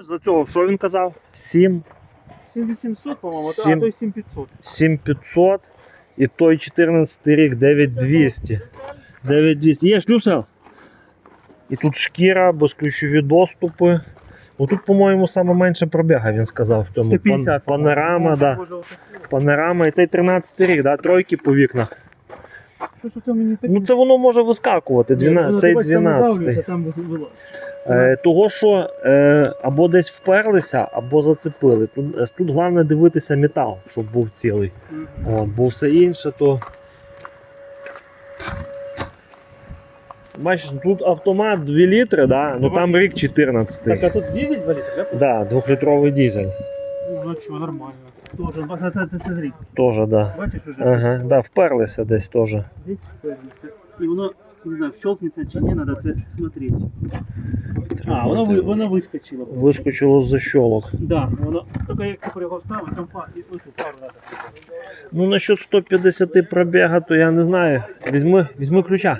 За цього, що він казав? 7, 7800, по-моєму, а Сім. то 7500. 7500 і той 14 рік 9200. 9200. Є шлюсел? І тут шкіра, безключові доступи. Отут, по-моєму, саме менше пробіга, він сказав в цьому. 150. Пан- Панорама, да. Панорама. І цей 13 рік, да? тройки по вікнах. Щось у мені таке. Ну це воно може вискакувати. Двіна... Воно, Цей ти бачиш, там 12. там. Е, того, що е, або десь вперлися, або зацепили. Тут, е, тут головне дивитися метал, щоб був цілий. От, бо все інше, то. Бачиш, тут автомат 2 літри, да? ну там рік 14. Так, а тут дизель 2 літри, да? Да, двохлітровий дизель. Ну, ну що, нормально. Тоже, а це, це, це рік. Тоже, да. Бачиш уже? Ага, да, вперлися десь теж. Десь впевнився. І воно, не знаю, щелкнется чи ні, треба це смотрети. А, воно, ви- воно вискочило. Вискочило з защолок. Да, воно, тільки як ти його вставив, там пар, і ось тут пару надо. Ну, насчет 150 пробіга, то я не знаю. Візьми, візьми ключа.